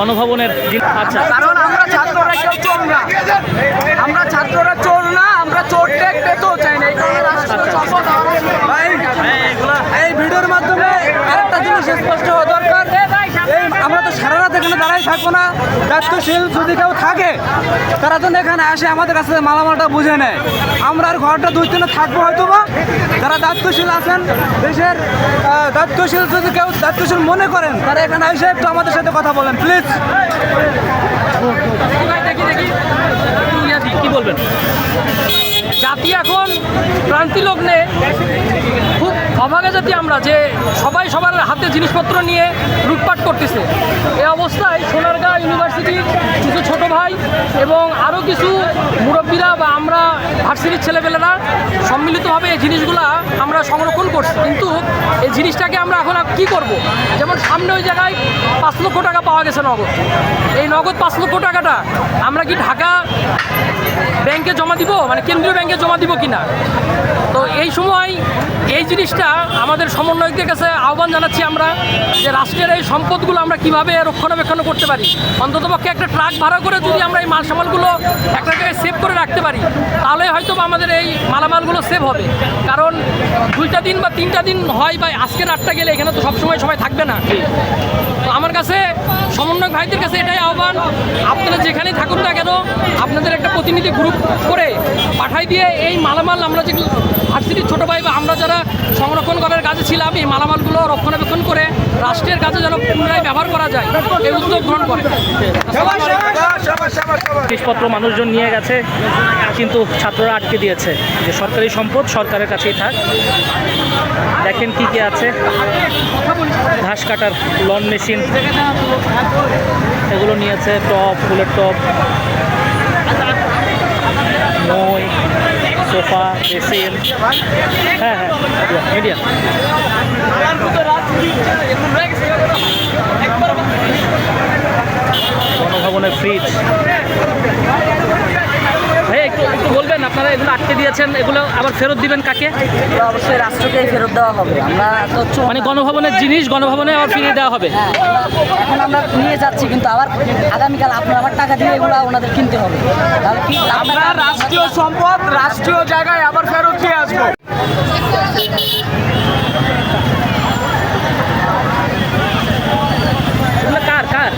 গণভবনের আচ্ছা। কারণ আমরা ছাত্ররা কেউ চোর না। আমরা ছাত্ররা চোর না আমরা চোর টেক পেতেও চাই না। এই কারণে রাষ্ট্র সম্পদ ভাই, এই ভিডিওর মাধ্যমে আরেকটা জিনিস স্পষ্ট হওয়া দরকার এই আমরা তো সারা রাত এখানে দাঁড়াই থাকব না। দায়িত্বশীল যদি কেউ থাকে, তারা যেন এখানে আসে, আমাদের কাছে মালামালটা বুঝে নেয়। আমরা আর ঘরটা দুই দিনে থাকব হয়তো বা যারা দায়িত্বশীল আছেন, দেশের দায়িত্বশীল যদি কেউ দায়িত্বশীল মনে করেন, তারা এখানে এসে একটু আমাদের সাথে কথা বলেন প্লিজ কি বলবেন জাতি এখন ক্রান্তি লগ্নে জাতি আমরা যে সবাই সবার হাতে জিনিসপত্র নিয়ে লুটপাট করতেছে। এই অবস্থায় সোনারগাঁ ইউনিভার্সিটির কিছু ছোট ভাই এবং আরও কিছু মুরব্বীরা বা আমরা ভার্সিটির ছেলেপেলেরা সম্মিলিতভাবে এই জিনিসগুলা আমরা সংরক্ষণ করছি। কিন্তু এই জিনিসটাকে আমরা এখন কী করব? যেমন সামনে ওই জায়গায় পাঁচ লক্ষ টাকা পাওয়া গেছে নগদ। এই নগদ পাঁচ লক্ষ টাকাটা আমরা কি ঢাকা ব্যাংকে জমা দিব? মানে কেন্দ্রীয় ব্যাংকে জমা দিব কিনা? তো এই সময় এই জিনিসটা আমাদের সমন্বয়কদের কাছে আহ্বান জানাচ্ছি আমরা যে রাষ্ট্রের এই সম্পদগুলো আমরা কীভাবে রক্ষণাবেক্ষণ করতে পারি। অন্ততপক্ষে একটা ট্রাক ভাড়া করে যদি আমরা এই মাল সামালগুলো একটা জায়গায় সেভ করে রাখতে পারি, তাহলে হয়তো আমাদের এই মালামালগুলো সেভ হবে। কারণ দুইটা দিন বা তিনটা দিন হয় বা আজকে রাতটা গেলে এখানে তো সবসময় সবাই থাকবে না। তো আমার কাছে সমন্বয়ক ভাইদের কাছে এটাই আহ্বান, আপনারা যেখানেই থাকুন না কেন, আপনাদের একটা প্রতিনিধি গ্রুপ করে পাঠাই দিয়ে এই মালামাল আমরা যেগুলো ভার্সিটির ছোটো ভাই বা আমরা যারা সংরক্ষণ করার কাজে ছিলাম এই মালামালগুলো রক্ষণাবেক্ষণ করে রাষ্ট্রের কাজে যেন পুনরায় ব্যবহার করা যায় এই উদ্যোগ গ্রহণ করে। জিনিসপত্র মানুষজন নিয়ে গেছে কিন্তু ছাত্ররা আটকে দিয়েছে। যে সরকারি সম্পদ সরকারের কাছেই থাক। দেখেন কি কি আছে। ঘাস কাটার লন মেশিন এগুলো নিয়েছে টপ ফুলের টপ মই সোফা বেসিন হ্যাঁ হ্যাঁ মিডিয়া গণভবনের ফ্রিজ ভাই একটু একটু বলবেন আপনারা এগুলো দিয়েছেন এগুলো আবার ফেরত দিবেন কাকে? অবশ্যই রাষ্ট্রকেই ফেরত দেওয়া হবে। আমরা মানে গণভবনের জিনিস গণভবনে আবার ফিরিয়ে দেওয়া হবে? হ্যাঁ, এখন আমরা নিয়ে যাচ্ছি কিন্তু আবার আগামীকাল আপনার আবার টাকা দিয়ে এগুলো ওনাদের কিনতে হবে। তাহলে আমরা রাষ্ট্রীয় সম্পদ রাষ্ট্রীয় জায়গায় আবার ফেরত দিয়ে আসব এগুলো কার কার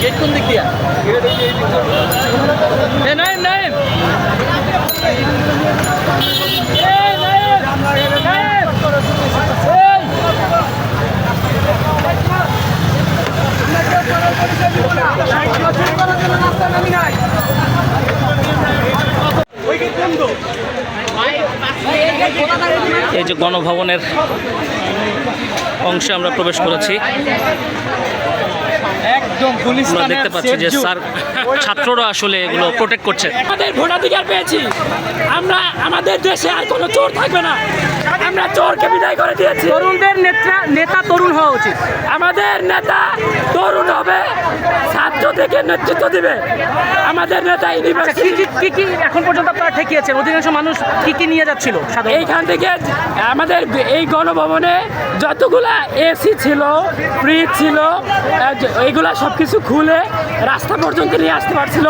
গেট কোন দিক দিয়া এ নাইম নাইম এ নাইম নাইম এই এই যে গণভবনের অংশে আমরা প্রবেশ করেছি। একদম দেখতে পাচ্ছি যে স্যার ছাত্ররা আসলে এগুলো প্রোটেক্ট করছে। আমাদের ভোটাধিকার পেয়েছি। আমরা আমাদের দেশে আর কোনো চোর থাকবে না। আমরা চোরকে বিদায় করে দিয়েছি। তরুণদের নেতা নেতা তরুণ হওয়া উচিত। আমাদের নেতা তরুণ হবে ছাত্র থেকে নেতৃত্ব দিবে। আমাদের নেতা আচ্ছা, কি ইউনিভার্সিটি কি এখন পর্যন্ত আপনারা ঠেকিয়েছেন? অধিকাংশ মানুষ কি কি নিয়ে যাচ্ছিল এইখান থেকে আমাদের এই গণভবনে যতগুলা এসি ছিল ফ্রিজ ছিল এইগুলা সব কিছু খুলে রাস্তা পর্যন্ত নিয়ে আসতে পারছিল।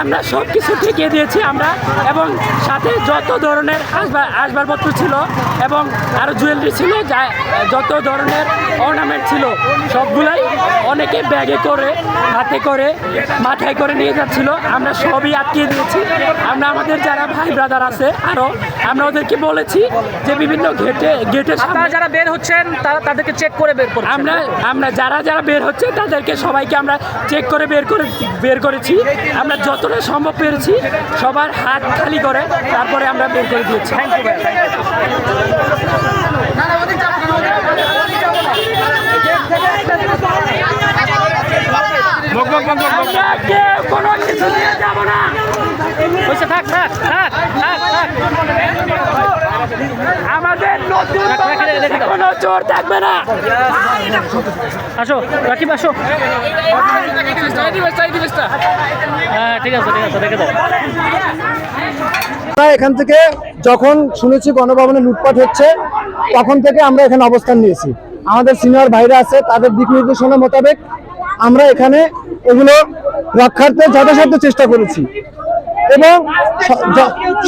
আমরা সব কিছু ঠেকিয়ে দিয়েছি আমরা, এবং সাথে যত ধরনের আসবাব আসবাবপত্র ছিল এবং আরও জুয়েলারি ছিল, যা যত ধরনের অর্নামেন্ট ছিল, সবগুলাই অনেকে ব্যাগে করে, হাতে করে, মাথায় করে নিয়ে যাচ্ছিল। আমরা সবই আটকিয়ে দিয়েছি। আমরা আমাদের যারা ভাই ব্রাদার আছে আরও আমরা ওদেরকে বলেছি যে বিভিন্ন গেটে গেটে আপনারা যারা বের হচ্ছেন তারা তাদেরকে চেক করে বের করছেন। আমরা আমরা যারা যারা বের হচ্ছে তাদেরকে সবাইকে আমরা চেক করে বের করে বের করেছি। আমরা যতটা সম্ভব পেরেছি সবার হাত খালি করে তারপরে আমরা বের করে দিয়েছি। থ্যাংক ইউ ভাই কোনো কিছু নিয়ে যাব না। থাক থাক থাক থাক থাক। আমাদের নতুন রাখ, রাখি, রেখে। কোনো চোর থাকবে না। আসো রাকিব আসো। হ্যাঁ ঠিক আছে ঠিক আছে রেখে দাও। আমরা এখান থেকে যখন শুনেছি গণভবনে লুটপাট হচ্ছে তখন থেকে আমরা এখানে অবস্থান নিয়েছি। আমাদের সিনিয়র ভাইরা আছে তাদের দিক নির্দেশনা মোতাবেক আমরা এখানে এগুলো রক্ষার্থে যথাসাধ্য চেষ্টা করেছি। এবং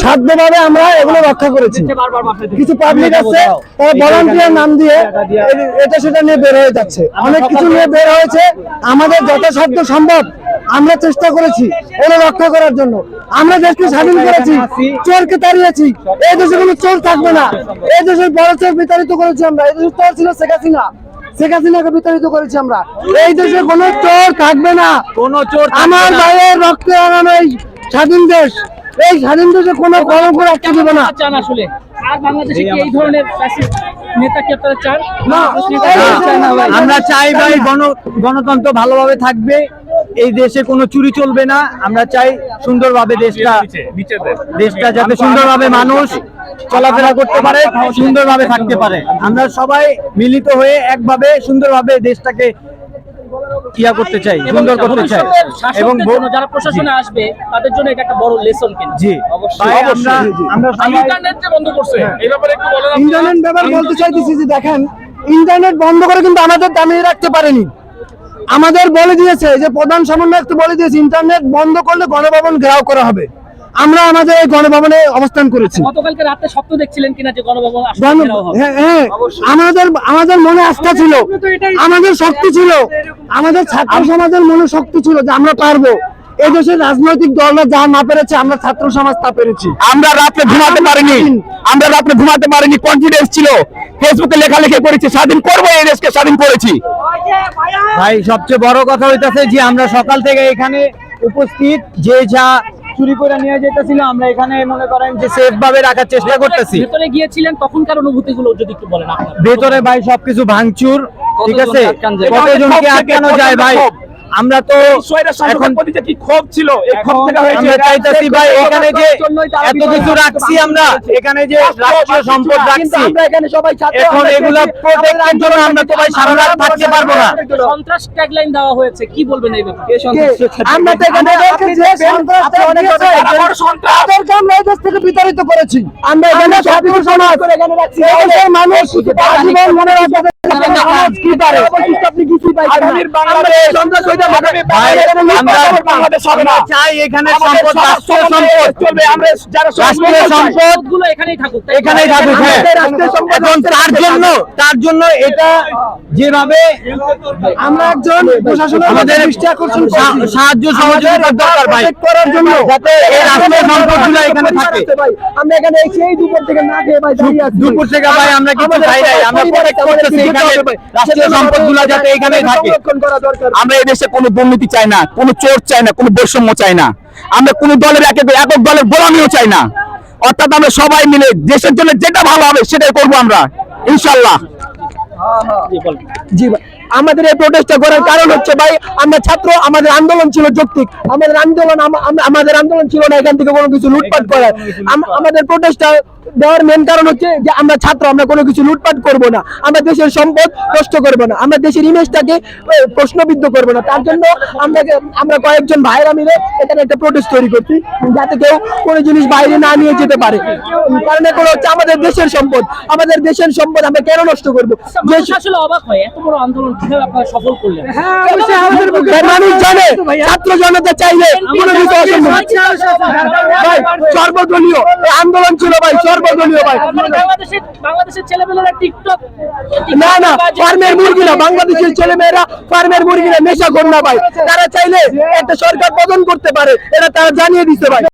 সাধ্যভাবে আমরা এগুলো রক্ষা করেছি। কিছু পাবলিক আছে তারা ভলান্টিয়ার নাম দিয়ে এটা সেটা নিয়ে বের হয়ে যাচ্ছে। অনেক কিছু নিয়ে বের হয়েছে। আমাদের যথাসাধ্য সম্ভব আমরা চেষ্টা করেছি এগুলো রক্ষা করার জন্য। আমরা দেশকে স্বাধীন করেছি চোরকে তাড়িয়েছি। এই দেশে কোনো চোর থাকবে না। এই দেশের বড় চোর বিতাড়িত করেছি আমরা। এই দেশের চোর ছিল শেখ হাসিনা। শেখ হাসিনাকে বিতাড়িত করেছি আমরা। এই দেশে কোনো চোর থাকবে না। কোনো চোর আমার ভাইয়ের রক্তে আনানো এই স্বাধীন দেশ। এই স্বাধীন দেশে কোনো কলঙ্ক রাখতে দেবে না। চান আসলে। আর বাংলাদেশে কি এই ধরনের ফ্যাসিস্ট আপনারা চান? না, আমরা চাই ভাই গণ গণতন্ত্র ভালোভাবে থাকবে। এই দেশে কোনো চুরি চলবে না। আমরা চাই সুন্দরভাবে দেশটা দেশটা যাতে সুন্দরভাবে মানুষ চলাফেরা করতে পারে সুন্দরভাবে থাকতে পারে। আমরা সবাই মিলিত হয়ে একভাবে সুন্দরভাবে দেশটাকে ইয়া করতে চাই সুন্দর করতে চাই। এবং যারা প্রশাসনে আসবে তাদের জন্য এটা একটা বড় লেসন কিন্তু। জি। অবশ্যই। আমরা আমরা ইন্টারনেট যে বন্ধ করছে এই ব্যাপারে একটু বলেন ইন্টারনেট ব্যাপার বলতে চাইতেছি যে দেখেন ইন্টারনেট বন্ধ করে কিন্তু আমাদের দামিয়ে রাখতে পারেনি। আমাদের বলে দিয়েছে যে প্রধান সমন্বয়ক তো বলে দিয়েছে ইন্টারনেট বন্ধ করলে গণভবন ঘেরাও করা হবে। আমরা আমাদের গণভবনে অবস্থান করেছি। গতকালকে রাতে স্বপ্ন দেখছিলেন কিনা যে গণভবন হ্যাঁ, হ্যাঁ, আমাদের আমাদের মনে আস্থা ছিল। আমাদের শক্তি ছিল। আমাদের ছাত্র সমাজের মনে শক্তি ছিল যে আমরা পারব। এই দেশের রাজনৈতিক দলরা যা না পেরেছে আমরা ছাত্র সমাজ তা পেরেছি। আমরা রাত্রে ঘুমাতে পারিনি। আমরা রাত্রে ঘুমাতে পারিনি কনফিডেন্স ছিল। ফেসবুকে লেখালেখি করেছি স্বাধীন করব এই দেশকে স্বাধীন করেছি। ভাই সবচেয়ে বড় কথা হইতাছে যে আমরা সকাল থেকে এখানে উপস্থিত যে যা চুরি করে নিয়ে যেতেছিল আমরা এখানে মনে করেন যে সেফ ভাবে রাখার চেষ্টা করতেছি। ভেতরে গিয়েছিলেন তখনকার অনুভূতিগুলো যদি একটু বলেন ভিতরে ভেতরে ভাই সবকিছু ভাঙচুর ঠিক আছে? কতজনকে আটকানো যায় ভাই? আমরা তো এখন কি ক্ষোভ ছিল এই ক্ষোভ থেকে হয়েছে আমরা চাইতেছি ভাই এখানে যে এত কিছু রাখছি আমরা এখানে যে রাষ্ট্রীয় সম্পদ রাখছি এখন এগুলা প্রোটেক্টের জন্য আমরা তো ভাই সারা রাত থাকতে পারব না। সন্ত্রাস ট্যাগলাইন দেওয়া হয়েছে কি বলবেন এই ব্যাপারে? আমরা তো এখানে আমরা এই থেকে বিতাড়িত করেছি। আমরা এখানে ছাত্র সমাজ এই দেশের মানুষ মনে রাখবে সমাজ কি পারে? আপনি কিছুই পাইছেন না। ভাই, আমরা চাই এখানে সম্পদ রাষ্ট্রীয় সম্পদ চলবে আমরা যারা রাষ্ট্রীয় সম্পদগুলো এখানেই থাকুক এখানেই থাকুক হ্যাঁ। এখন তার জন্য তার জন্য এটা যেভাবে আমরা একজন প্রশাসনের আমাদের সাহায্য সহযোগিতার দরকার ভাই করার জন্য যাতে এই রাষ্ট্রীয় সম্পদগুলো এখানে থাকে। আমরা এখানে সেই দুপুর থেকে না খেয়ে ভাই দাঁড়িয়ে আছি। দুপুর থেকে ভাই আমরা কিছু খাই নাই আমরা প্রোটেক্ট করতেছি এখানে রাষ্ট্রীয় সম্পদগুলো যাতে এখানেই থাকে। দরকার। আমরা এই দেশে কোনো দুর্নীতি চাই না কোনো চোর চাই না কোনো বৈষম্য চাই না। আমরা কোনো দলের এক এক- একক দলের গোলামিও চাই না। অর্থাৎ আমরা সবাই মিলে দেশের জন্য যেটা ভালো হবে সেটাই করব আমরা ইনশাল্লাহ জি ভাই। আমাদের এই প্রোটেস্টটা করার কারণ হচ্ছে ভাই আমরা ছাত্র আমাদের আন্দোলন ছিল যৌক্তিক। আমাদের আন্দোলন আম- আম- আমাদের আন্দোলন ছিল না এখান থেকে কোনো কিছু লুটপাট করার। আম- আমাদের প্রোটেস্টটা দেওয়ার মেন কারণ হচ্ছে যে আমরা ছাত্র আমরা কোনো কিছু লুটপাট করব না। আমরা দেশের সম্পদ নষ্ট করব না। আমরা দেশের ইমেজটাকে প্রশ্নবিদ্ধ করব না। তার জন্য আমরা আমরা কয়েকজন ভাইরা মিলে এখানে একটা প্রোটেস্ট তৈরি করছি যাতে কেউ কোনো জিনিস বাইরে না নিয়ে যেতে পারে। কারণ এখন হচ্ছে আমাদের দেশের সম্পদ। আমাদের দেশের সম্পদ আমরা কেন নষ্ট করব? আসলে অবাক হয় এত বড় আন্দোলন আপনারা সফল করলেন। হ্যাঁ, মানুষ জানে ছাত্র জনতা চাইলে কোনো কিছু অসম্ভব ভাই সর্বদলীয় আন্দোলন ছিল ভাই সর্বদলীয় ভাই। বাংলাদেশের ছেলেমেয়েরা টিকটক না না ফার্মের মুরগি না বাংলাদেশের ছেলে মেয়েরা ফার্মের মুরগি না নেশা কর না ভাই। তারা চাইলে একটা সরকার পতন করতে পারে এটা তারা জানিয়ে দিতে ভাই